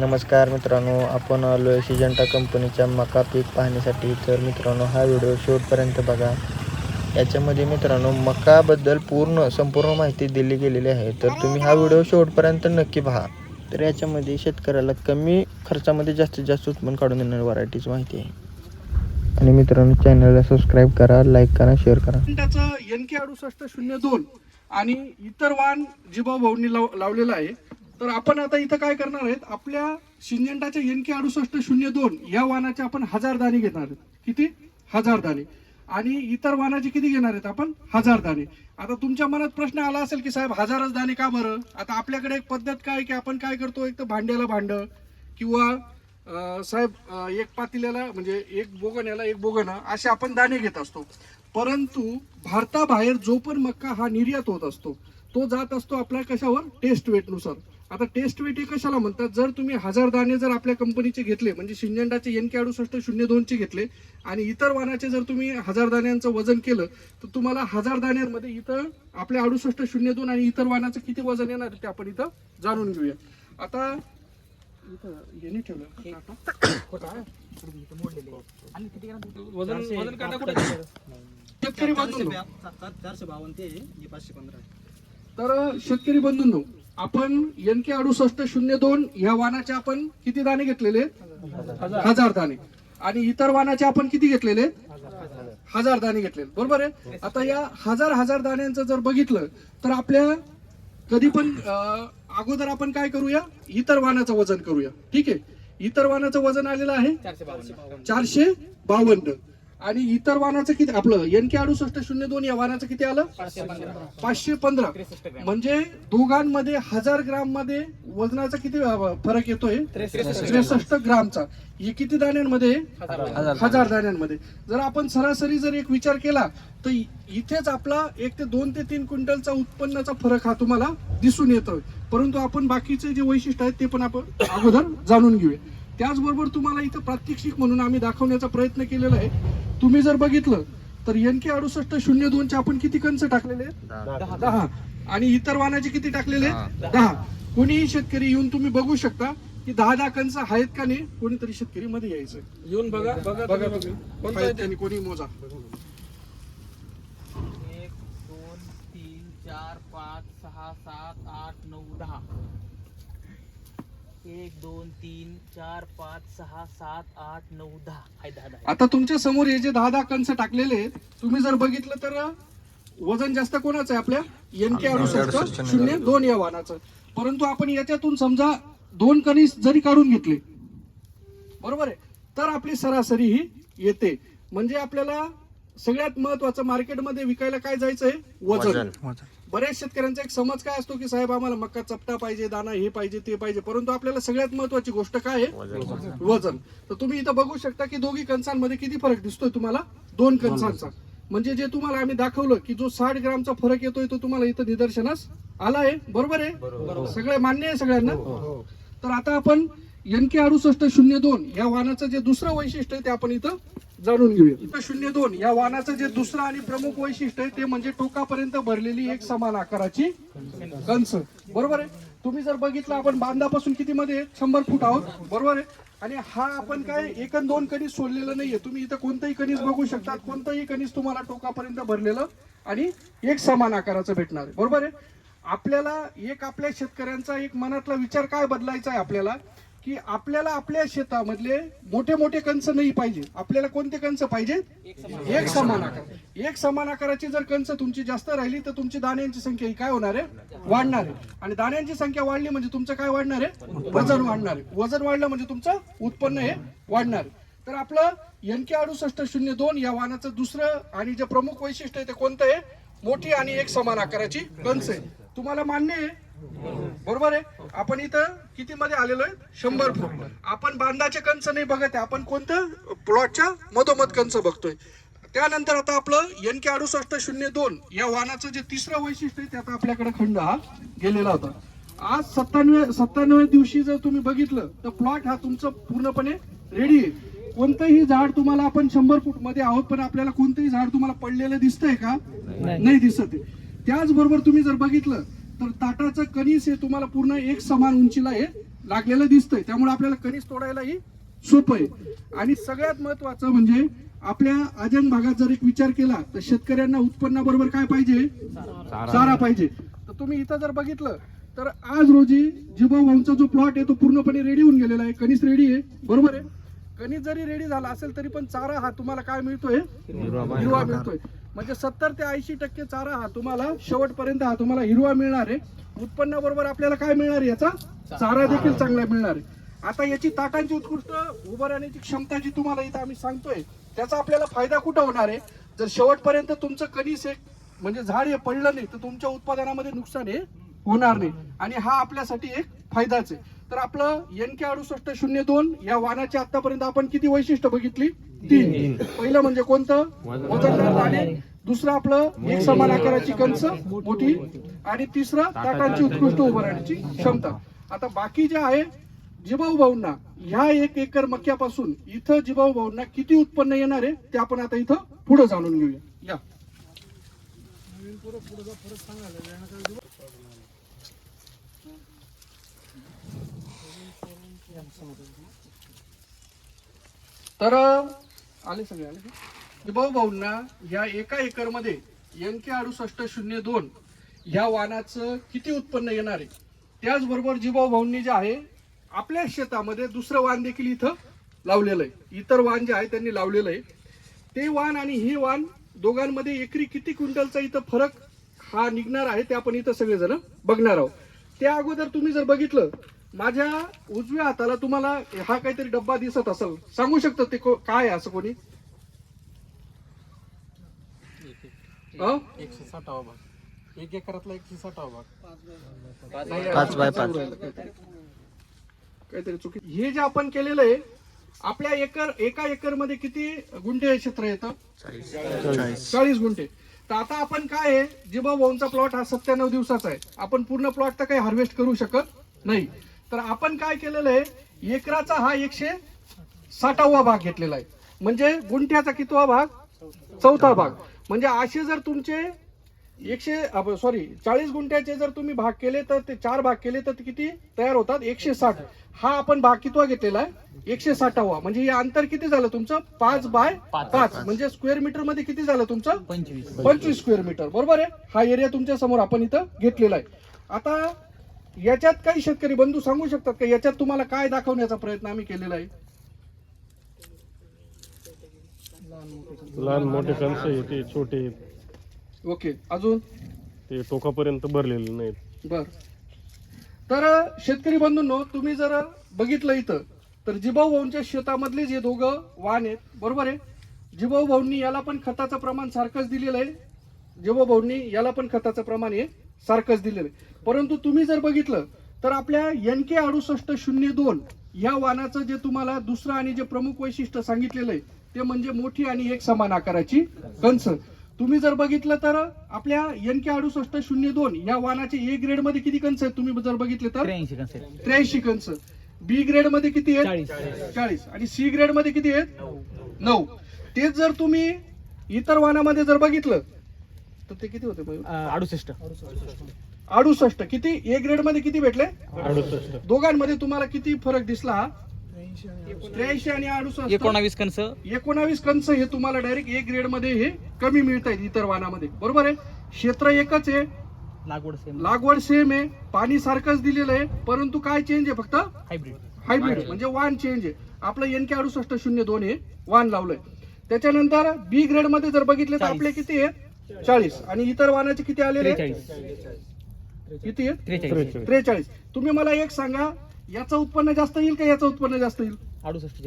नमस्कार मित्रांनो आपण आलो आहे सिजंटा कंपनीच्या मका पीक पाहण्यासाठी तर मित्रांनो हा व्हिडिओ शेवटपर्यंत बघा. याच्यामध्ये मित्रांनो मकाबद्दल पूर्ण संपूर्ण माहिती दिली गेलेली आहे. तर तुम्ही हा व्हिडिओ शेवटपर्यंत नक्की पहा. तर याच्यामध्ये शेतकऱ्याला कमी खर्चामध्ये जास्तीत जास्त उत्पन्न काढून देणारी व्हरायटीची माहिती आहे. आणि मित्रांनो चॅनलला सबस्क्राईब करा लाईक करा शेअर करा. त्याचं एन के अडुसष्ट शून्य दोन आणि इतर वाहन जिबा भाऊंनी लाव लावलेलं आहे. तर आपण आता इथं काय करणार आहेत? आपल्या सिंजेंटाच्या एनके अडुसष्ट शून्य दोन या वाहनाचे आपण हजार दाणे घेणार आहेत. किती? हजार दाणे. आणि इतर वाहनाचे किती घेणार आहेत आपण? हजार दाणे. आता तुमच्या मनात प्रश्न आला असेल की साहेब हजारच दाणे का बरं? आता आपल्याकडे एक पद्धत काय आहे की आपण काय करतो? एक तर भांड्याला भांडं किंवा साहेब एक पातिल्याला म्हणजे एक बोगण्याला एक बोगणं असे आपण दाणे घेत असतो. परंतु भारताबाहेर जो पण मक्का हा निर्यात होत असतो तो जात असतो आपल्या कशावर? टेस्ट वेटनुसार. आता टेस्ट वेट हे कशाला म्हणतात? जर तुम्ही हजार दाणे जर आपल्या कंपनीचे घेतले म्हणजे सिंजेंडाचे एन के अडुसष्ट शून्य दोनचे घेतले आणि इतर वाहनाचे जर तुम्ही हजार दाण्यांचं वजन केलं तर तुम्हाला हजार दाण्यांमध्ये इथं आपल्या अडुसष्ट शून्य दोन आणि इतर वाहनाचं किती वजन येणार ते आपण इथं जाणून घेऊया. आता इथं याने ठेवलं वजन वजन काटा कुठे? शेतकरी बंधूंनो चारशे बावन्न ते पाचशे पंधरा तर शेतकरी बंधूंनो आपण एन के अडुसष्ट शून्य दोन या वाहनाचे आपण किती दाणे घेतलेले? हजार दाणे. आणि इतर वाहनाचे आपण किती घेतलेले? हजार दाणे घेतलेले. बरोबर आहे? आता या हजार हजार दाण्यांचं जर बघितलं तर आपल्या कधी पण अगोदर आपण काय करूया? इतर वाहनाचं वजन करूया. ठीक आहे? इतर वाहनाचं वजन आलेलं आहे? चारशे बावन्न. आणि इतर वाहनाचं किती आपलं एन के अडुसष्ट शून्य दोन या वाहनाचं किती आलं? पाचशे पंधरा. म्हणजे दोघांमध्ये हजार ग्राममध्ये वजनाचा किती फरक येतोय? त्रेसष्ट ग्रामचा. हे किती दाण्यांमध्ये? हजार दाण्यांमध्ये. जर आपण सरासरी जर एक विचार केला तर इथेच आपला एक ते दोन ते तीन क्विंटलचा उत्पन्नाचा फरक हा तुम्हाला दिसून येतोय. परंतु आपण बाकीचे जे वैशिष्ट्य आहेत ते पण आपण अगोदर जाणून घेऊया. त्याचबरोबर तुम्हाला इथं प्रात्यक्षिक म्हणून आम्ही दाखवण्याचा प्रयत्न केलेला आहे. तुम्ही जर बघितलं तर एन के अडुसष्ट शून्य दोनचे आपण किती कंच टाकलेले आहेत? दहा. आणि इतर वाहनाचे किती टाकलेले आहेत? दहा. कोणीही शेतकरी येऊन तुम्ही बघू शकता की दहा दहा कंच आहेत का नाही कोणीतरी शेतकरी मध्ये यायचं येऊन बघा बघा बघा कोणी मोजा. एक दोन तीन चार पाच सहा सात आठ नऊ दहा. एक दोन तीन चार पाच सहा सात आठ नऊ दहा. आहे दहा दहा. आता तुमच्यासमोर हे जे दहा दहा कंच टाकलेले आहेत तुम्ही जर बघितलं तर वजन जास्त कोणाचं आहे आपल्या? एन के अडुसष्ट शून्य दोन या वाहनाचं परंतु आपण याच्यातून समजा दोन कणीस जरी काढून घेतले बरोबर आहे? तर आपली सरासरी ही येते. म्हणजे आपल्याला सगळ्यात महत्वाचं मार्केटमध्ये विकायला काय जायचंय? वजन. बऱ्याच शेतकऱ्यांचा एक समज काय असतो की साहेब आम्हाला मक्का चपटा पाहिजे दाना हे पाहिजे ते पाहिजे परंतु आपल्याला सगळ्यात महत्वाची गोष्ट काय आहे? वजन. तर तुम्ही इथं बघू शकता की दोघी कणसांमध्ये किती फरक दिसतोय तुम्हाला? दोन कणसांचा. म्हणजे जे तुम्हाला आम्ही दाखवलं की जो साठ ग्रामचा फरक येतोय तो तुम्हाला इथं निदर्शनास आला आहे. बरोबर आहे? सगळे मान्य आहे सगळ्यांना? तर आता आपण एन के अडुसष्ट शून्य दोन या वाहनाचं जे दुसरं वैशिष्ट्य आहे ते आपण इथं जाणून घेऊया. शून्य दोन. या वाहनाचं जे दुसरं आणि प्रमुख वैशिष्ट्य आहे ते म्हणजे टोकापर्यंत भरलेली एक समान आकाराची कंस बरोबर आहे? तुम्ही जर बघितलं आपण बांधापासून किती मध्ये शंभर फूट आहोत. बरोबर आहे? आणि हा आपण काय एक दोन कणीस सोडलेलं नाहीये. तुम्ही इथं कोणतंही कणीस बघू शकता कोणतंही कणीस तुम्हाला टोकापर्यंत भरलेलं आणि एक समान आकाराचं भेटणार आहे. बरोबर आहे? आपल्याला एक आपल्या शेतकऱ्यांचा एक मनातला विचार काय बदलायचा आहे आपल्याला? की आपल्याला आपल्या शेतामधले मोठे मोठे कंच नाही पाहिजे. आपल्याला कोणते कंच पाहिजे एक समान आकार. एक समान आकाराची जर कंच तुमची जास्त राहिली तर तुमची दाण्यांची संख्या ही काय होणार आहे? वाढणार आहे. आणि दाण्यांची संख्या वाढली म्हणजे तुमचं काय वाढणार आहे? वजन वाढणार आहे. वजन वाढलं म्हणजे तुमचं उत्पन्न हे वाढणार आहे. तर आपलं एन के अडुसष्ट शून्य दोन या वाहनाचं दुसरं आणि जे प्रमुख वैशिष्ट्य आहे ते कोणतं आहे? मोठी आणि एक समान आकाराची कंस आहे. तुम्हाला मान्य आहे बरोबर आहे? आपण इथं किती मध्ये आलेलो आहे शंभर फूट. आपण बांधाचे कंच नाही बघत आहे. आपण कोणतं? प्लॉटच्या मधोमध कंच बघतोय. त्यानंतर आता आपलं एन के अडुसष्ट शून्य दोन या वाहनाचं जे तिसरं वैशिष्ट्य आहे ते आता आपल्याकडे खंड हा गेलेला होता. आज सत्तावन्न सत्त्याण्णव दिवशी जर तुम्ही बघितलं तर प्लॉट हा तुमचं पूर्णपणे रेडी आहे. कोणतंही झाड तुम्हाला आपण शंभर फूटमध्ये आहोत पण आपल्याला कोणतंही झाड तुम्हाला पडलेलं दिसतंय का? नाही. दिसत त्याचबरोबर तुम्ही जर बघितलं तर ताटाचं कणीस हे तुम्हाला पूर्ण एक समान उंचीला हे लागलेलं दिसतंय. त्यामुळे आपल्याला कणीस तोडायलाही सोपं आहे. आणि सगळ्यात महत्वाचं म्हणजे आपल्या आजन भागात जर एक विचार केला तर शेतकऱ्यांना उत्पन्नाबरोबर काय पाहिजे? चारा. पाहिजे. तर तुम्ही इथं जर बघितलं तर आज रोजी जिभाऊ भाऊंचा जो प्लॉट आहे तो पूर्णपणे रेडी होऊन गेलेला आहे. कणीस रेडी आहे. बरोबर आहे? कणीस जरी रेडी झाला असेल तरी पण चारा हा तुम्हाला काय मिळतोय? हिरवा मिळतोय. म्हणजे सत्तर ते ऐंशी टक्के चारा हा तुम्हाला शेवटपर्यंत हा तुम्हाला हिरवा मिळणार आहे. उत्पन्नाबरोबर आपल्याला काय मिळणार आहे याचा? चारा देखील चांगला मिळणार आहे. आता याची ताटांची उत्कृष्ट उभं राहण्याची क्षमता जी तुम्हाला इथं आम्ही सांगतोय त्याचा आपल्याला फायदा कुठं होणार आहे? जर शेवटपर्यंत तुमचं कणीस एक म्हणजे झाड हे पडलं नाही तर तुमच्या उत्पादनामध्ये नुकसान हे होणार नाही. आणि हा आपल्यासाठी एक फायदाच आहे. तर आपलं एन के अडुसष्ट शून्य दोन या वाहनाची आतापर्यंत आपण किती वैशिष्ट्य बघितली? तीन. पहिलं म्हणजे कोणतं? वजनदार दाणे दुसरं आपलं एक समान आकाराची कंच मोठी. आणि तिसरं ताटांची. उत्कृष्ट उभं राहण्याची क्षमता. आता बाकी जे आहे जिभाऊ भाऊंना ह्या एक एकर मक्यापासून इथं जिभाऊ भाऊंना किती उत्पन्न येणार आहे ते आपण आता इथं पुढे जाणून घेऊया. या. तर आले सगळे आले विभाऊ भाऊंना या एका एकरमध्ये एन के अडुसष्ट शून्य दोन ह्या वाहनाचं किती उत्पन्न येणार आहे? त्याचबरोबर जिभाऊ भाऊंनी जे आहे आपल्या शेतामध्ये दुसरं वाहन देखील इथं लावलेलं आहे. इतर वाहन जे आहे त्यांनी लावलेलं आहे. ते वाहन आणि हे वाहन दोघांमध्ये एकरी किती क्विंटलचा इथं फरक हा निघणार आहे ते आपण इथं सगळेजण बघणार आहोत. त्या अगोदर तुम्ही जर बघितलं माझ्या उजव्या हाताला तुम्हाला हा काहीतरी डब्बा दिसत असेल. सांगू शकता ते को- काय आहे असं कोणी? एकशे साठावा भाग. एक एकरातला एकशे साठावा भाग. नाही, पाच बाय असं पाच. राहिलं काहीतरी. काहीतरी चुकी. हे जे आपण केलेलं आहे आपल्या एकर एका एकरमध्ये किती गुंठे क्षेत्र येतं चाळीस. गुंठे. तर आता आपण काय आहे? जिबा भाऊंचा प्लॉट हा सत्त्याण्णव दिवसाचा आहे. आपण पूर्ण प्लॉट तर काही हार्वेस्ट करू शकत नाही. तर आपण काय केलेलं आहे? एकराचा हा एकशे साठावा भाग घेतलेला आहे. म्हणजे गुंठ्याचा कितवा भाग? चौथा भाग. म्हणजे असे जर तुमचे एकशे सॉरी चाळीस गुंठ्याचे जर तुम्ही भाग केले तर ते चार भाग केले तर किती तयार होतात? एकशे साठ. हा आपण भाग कितवा घेतलेला आहे? एकशे साठावा. म्हणजे हे अंतर किती झालं तुमचं? पाच बाय पाच. म्हणजे स्क्वेअर मीटरमध्ये किती झालं तुमचं? पंचवीस. पंचवीस स्क्वेअर मीटर बरोबर आहे? हा एरिया तुमच्यासमोर आपण इथं घेतलेला आहे. आता याच्यात काही शेतकरी बंधू सांगू शकतात का? याच्यात तुम्हाला काय दाखवण्याचा प्रयत्न आम्ही केलेला आहे? लहान मोठे आहे ते छोटे आहेत. ओके अजून? ते टोकापर्यंत भरलेले नाहीत. बर. तर शेतकरी बंधूंनो तुम्ही जर बघितलं इथं तर जिभाऊ भाऊंच्या शेतामधले जे दोघं वाहन आहेत. बरोबर आहे? जिभाऊ भाऊंनी याला पण खताचं प्रमाण सारखंच दिलेलं आहे. जिभाऊ भाऊंनी याला पण खताचं प्रमाण हे सारखंच दिलेलं आहे. परंतु तुम्ही जर बघितलं तर आपल्या एन के अडुसष्ट शून्य दोन या वाहनाचं जे तुम्हाला दुसरं आणि जे प्रमुख वैशिष्ट्य सांगितलेलं आहे ते म्हणजे मोठी आणि एक समान आकाराची कंस तुम्ही जर बघितलं तर आपल्या एन के अडुसष्ट शून्य दोन या वाहनाचे ए ग्रेडमध्ये किती कंस आहेत तुम्ही जर बघितले तर? त्र्याऐंशी कंस बी ग्रेडमध्ये किती आहेत? चाळीस. आणि सी ग्रेडमध्ये किती आहेत? नऊ. तेच जर तुम्ही इतर वाहनामध्ये जर बघितलं तर ते किती होते मयूर? अडुसष्ट. अडुसष्ट. किती? ए ग्रेडमध्ये किती भेटले? अडुसष्ट. दोघांमध्ये तुम्हाला किती फरक दिसला? हा त्र्याऐंशी आणि अडुसष्ट. एकोणावीस कन्स एकोणावीस कंस हे तुम्हाला डायरेक्ट ए ग्रेडमध्ये हे कमी मिळत आहेत इतर वाहनामध्ये बरोबर आहे? क्षेत्र एकच आहे. लागवड सेम लागवड सेम आहे. पाणी सारखंच दिलेलं आहे. परंतु काय चेंज आहे फक्त? हायब्रिड हायब्रिड म्हणजे वाहन चेंज आहे. आपलं एन के अडुसष्ट शून्य दोन हे वाहन लावलंय. त्याच्यानंतर बी ग्रेडमध्ये जर बघितले तर आपले किती आहेत? चाळीस. आणि इतर वाहनाचे किती आलेले? त्रेचाळीस. किती आहेत? त्रेचाळीस. त्रेचाळीस. तुम्ही मला एक सांगा याचं उत्पन्न जास्त येईल का याचं उत्पन्न जास्त येईल? अडुसष्ट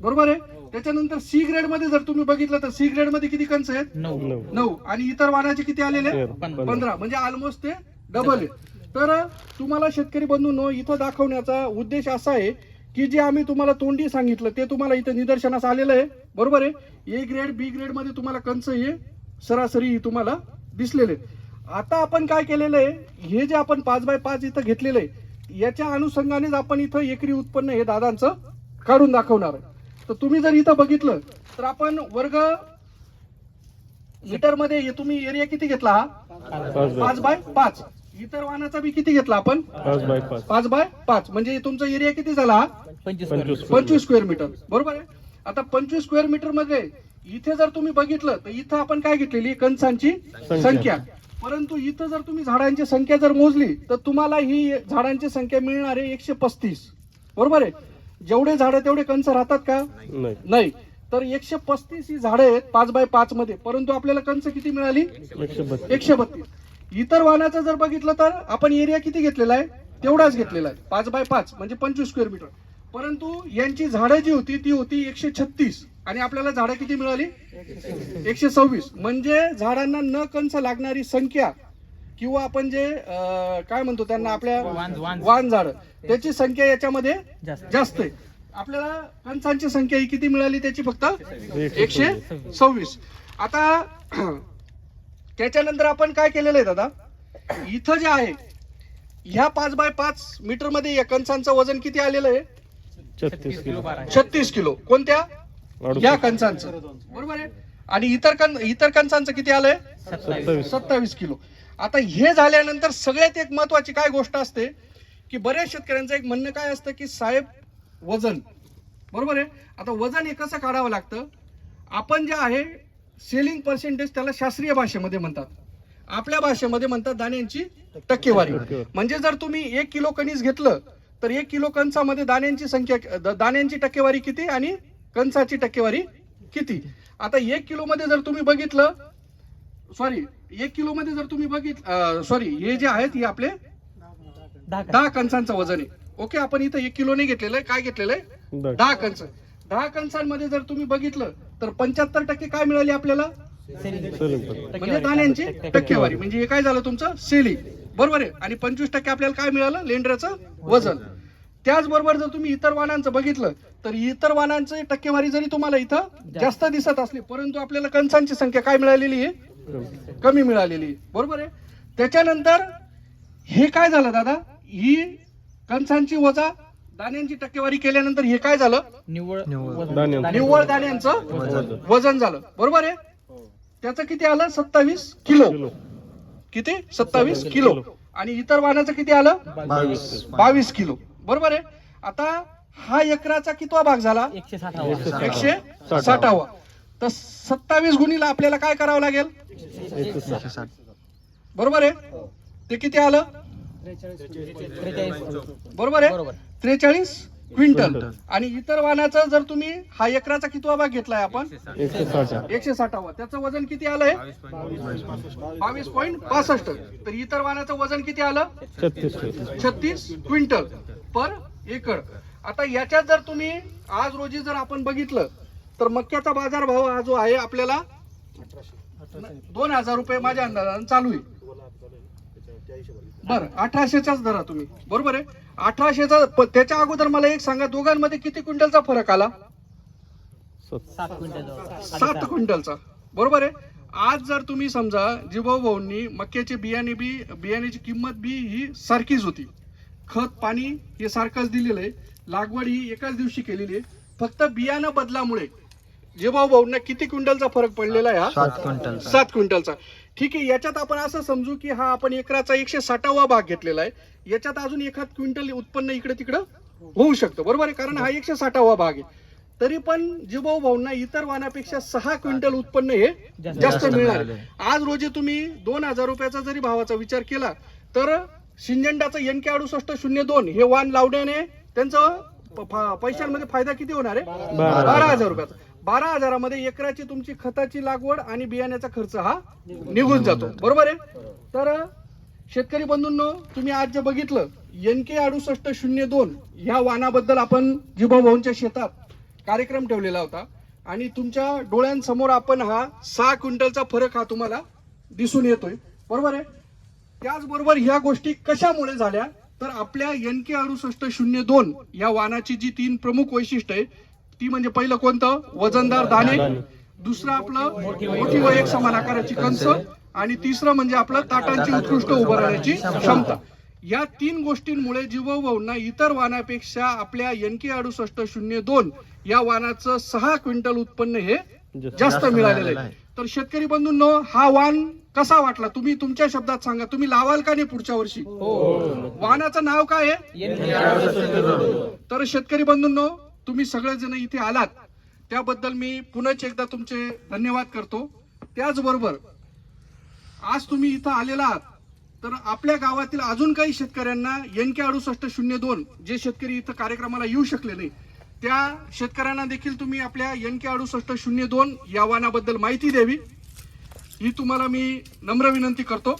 बरोबर आहे? त्याच्यानंतर सी ग्रेडमध्ये जर तुम्ही बघितलं तर सी ग्रेडमध्ये किती कंस आहेत? नऊ. आणि इतर वाहनाचे किती आलेले. पंधरा. म्हणजे ऑलमोस्ट ते डबल. आहे. तर तुम्हाला शेतकरी बंधूंनो इथं दाखवण्याचा उद्देश असा आहे की जे आम्ही तुम्हाला तोंडी सांगितलं ते तुम्हाला इथं निदर्शनास आलेलं आहे. बरोबर आहे? ए ग्रेड बी ग्रेडमध्ये तुम्हाला कंस हे सरासरी तुम्हाला दिसलेले. आता आपण काय केलेलं आहे? हे जे आपण पाच बाय पाच इथं घेतलेलं आहे याच्या अनुषंगानेच आपण इथं एकरी उत्पन्न हे दादांचं काढून दाखवणार आहे. तर तुम्ही जर इथं बघितलं तर आपण वर्ग मीटरमध्ये हे तुम्ही एरिया किती घेतला हा? पाच बाय पाच. इतर वाहनाचा बी किती घेतला आपण? पाच बाय पाच. पाच बाय पाच. म्हणजे तुमचा एरिया किती झाला? हा पंचवीस स्क्वेअर मीटर बरोबर आहे? आता पंचवीस स्क्वेअर मीटरमध्ये इथे जर तुम्ही बघितलं तर इथं आपण काय घेतलेली? कंसांची संख्या. परंतु इथं जर तुम्ही झाडांची संख्या जर मोजली तर तुम्हाला ही झाडांची संख्या मिळणार आहे एकशे पस्तीस. बरोबर आहे? जेवढे झाडं तेवढे कंस राहतात का? नाही. नाही. तर एकशे पस्तीस ही झाडं आहेत पाच बाय पाच मध्ये. परंतु आपल्याला कंस किती मिळाली? एकशे बत्तीस. इतर वाहनाचं जर बघितलं तर आपण एरिया किती घेतलेला आहे? तेवढाच घेतलेला आहे. पाच बाय पाच म्हणजे पंचवीस स्क्वेअर मीटर परंतु यांची झाडं जी होती ती होती एकशे छत्तीस. आणि आपल्याला झाडं किती मिळाली? एकशे सव्वीस. म्हणजे झाडांना न कंस लागणारी संख्या किंवा आपण जे काय म्हणतो त्यांना आपल्या वाण झाड त्याची संख्या याच्यामध्ये जास्त. आहे. आपल्याला कंसांची संख्या ही किती मिळाली त्याची फक्त? एकशे एकशे सव्वीस. आता त्याच्यानंतर आपण काय केलेलं आहे दादा? इथं जे आहे ह्या पाच बाय पाच मीटरमध्ये या कंसांचं वजन किती आलेलं आहे? छत्तीस किलो. छत्तीस किलो. कोणत्या. या कंसांचं बरोबर आहे? आणि इतर कण इतर कंसांचं किती आलंय? सत्तावीस किलो. आता हे झाल्यानंतर सगळ्यात एक महत्वाची काय गोष्ट असते की बऱ्याच शेतकऱ्यांचं एक म्हणणं काय असतं की साहेब वजन. बरोबर आहे? आता वजन हे कसं काढावं लागतं? आपण जे आहे सेलिंग पर्सेंटेज त्याला शास्त्रीय भाषेमध्ये म्हणतात. आपल्या भाषेमध्ये म्हणतात दाण्यांची टक्केवारी. म्हणजे जर तुम्ही एक किलो कणीस घेतलं तर एक किलो कणसामध्ये दाण्यांची संख्या द- दाण्यांची टक्केवारी किती आणि कणसाची टक्केवारी किती? आता एक किलो मध्ये जर तुम्ही बघितलं सॉरी एक किलो मध्ये जर तुम्ही बघितलं सॉरी हे जे आहेत हे आपले दहा कणसांचं वजन आहे. ओके आपण इथं एक किलो नाही घेतलेलं आहे. काय घेतलेलं आहे? दहा. दहा कंस दहा कंसांमध्ये जर तुम्ही बघितलं तर पंच्याहत्तर टक्के काय मिळाली आपल्याला. म्हणजे दाण्यांची टक्केवारी. म्हणजे हे काय झालं तुमचं? सेलिंग. बरोबर आहे. आणि पंचवीस टक्के आपल्याला काय मिळालं? लेंडराचं वजन. त्याचबरोबर जर तुम्ही इतर वाहनांचं बघितलं तर इतर वाहनांची टक्केवारी जरी तुम्हाला इथं जास्त दिसत असली परंतु आपल्याला कंसांची संख्या काय मिळालेली आहे? कमी मिळालेली आहे. बरोबर आहे? त्याच्यानंतर हे काय झालं दादा? ही कंसांची वजा दाण्यांची टक्केवारी केल्यानंतर हे काय झालं? निव्वळ दाण्यांचं. निव्वळ दाण्यांचं वजन. झालं. बरोबर आहे? त्याचं किती आलं? सत्तावीस किलो. किती? सत्तावीस किलो. आणि इतर वाहनाचं किती आलं? बावीस. बावीस किलो. बरोबर आहे? आता हा एकराचा कितवा भाग झाला? एकशे साठ एकशे साठावा. साठावा. तर सत्तावीस गुणीला आपल्याला काय करावं लागेल? बरोबर आहे? ते किती आलं? बरोबर आहे? बरोबर. त्रेचाळीस क्विंटल. आणि इतर वाहनाचा जर तुम्ही हा एकराचा कितवा भाग घेतलाय आपण? एकशे साठ. एकशे साठावा. त्याचं वजन किती आलंय? बावीस पॉईंट पासष्ट तर इतर वाहनाचं वजन किती आलं? छत्तीस. Quintal per acre. आता याच्यात जर तुम्ही आज रोजी जर आपण बघितलं तर मक्याचा बाजार भाव हा जो आहे आपल्याला दोन हजार रुपये माझ्या अंदाजाने चालू आहे. बरं अठराशेचाच धरा तुम्ही. बरोबर आहे? अठराशेचा त्याच्या अगोदर मला एक सांगा दोघांमध्ये किती क्विंटलचा फरक आला? सात क्विंटलचा. बरोबर आहे? आज जर तुम्ही समजा जिभाऊ भाऊंनी मक्याचे बियाणे बी बियाण्याची किंमत बी ही सारखीच होती. खत पाणी हे सारखंच दिलेलं आहे. लागवड ही एकाच दिवशी केलेली आहे. फक्त बियाणं बदलामुळे जिभाऊ भाऊंना किती क्विंटलचा फरक पडलेला आहे हा? सात क्विंटलचा. सात क्विंटलचा. ठीक आहे याच्यात आपण असं समजू की हा आपण एकराचा एकशे साठावा भाग घेतलेला आहे. याच्यात अजून एखाद क्विंटल उत्पन्न इकडे तिकडं होऊ शकतं. बरोबर आहे? कारण हा एकशे साठावा भाग आहे. तरी पण जिभाऊ भाऊंना इतर वाहनापेक्षा सहा क्विंटल उत्पन्न हे जास्त मिळणार. आज रोजी तुम्ही दोन हजार रुपयाचा जरी भावाचा विचार केला तर सिंजेंडाचं एन के अडुसष्ट शून्य दोन हे वाण लावण्याने त्यांचं प- फ- पैशांमध्ये फायदा किती होणार आहे. बारा हजार रुपयाचा. बारा हजारामध्ये एकराची तुमची खताची लागवड आणि बियाण्याचा खर्च हा निघून जातो. बरोबर आहे? तर शेतकरी बंधूंनो तुम्ही आज जे बघितलं एन के अडुसष्ट शून्य दोन ह्या वाहनाबद्दल आपण जिभाभाऊंच्या शेतात कार्यक्रम ठेवलेला होता. आणि तुमच्या डोळ्यांसमोर आपण हा सहा क्विंटलचा फरक हा तुम्हाला दिसून येतोय. बरोबर आहे? त्याचबरोबर ह्या गोष्टी कशामुळे झाल्या? तर आपल्या एन के अडुसष्ट शून्य दोन या वाहनाची जी तीन प्रमुख वैशिष्ट्य आहे ती म्हणजे पहिलं कोणतं? वजनदार दाणे. दुसरं आपलं मोठी व एक समान आकाराची कंस. आणि तिसरं म्हणजे आपलं ताटांची उत्कृष्ट उभं राहण्याची क्षमता. या तीन गोष्टींमुळे जीवभाऊंना इतर वाहनापेक्षा आपल्या एन के अडुसष्ट शून्य दोन या वाहनाचं सहा क्विंटल उत्पन्न हे जास्त मिळालेलं आहे. तर शेतकरी बंधूंनो हा वाण कसा वाटला? तुम्ही तुमच्या शब्दात सांगा. तुम्ही लावाल का नाही पुढच्या वर्षी? वाहनाचं नाव काय आहे? तर शेतकरी बंधूंनो तुम्ही सगळेजण इथे आलात त्याबद्दल मी पुन्हा एकदा तुमचे धन्यवाद करतो. त्याचबरोबर आज तुम्ही इथं आलेला आहात तर आपल्या गावातील अजून काही शेतकऱ्यांना एन के अडुसष्ट शून्य दोन जे शेतकरी इथं कार्यक्रमाला येऊ शकले नाही त्या शेतकऱ्यांना देखील तुम्ही आपल्या एन के अडुसष्ट शून्य दोन या वाहनाबद्दल माहिती द्यावी. ही तुम्हाला मी नम्र विनंती करतो.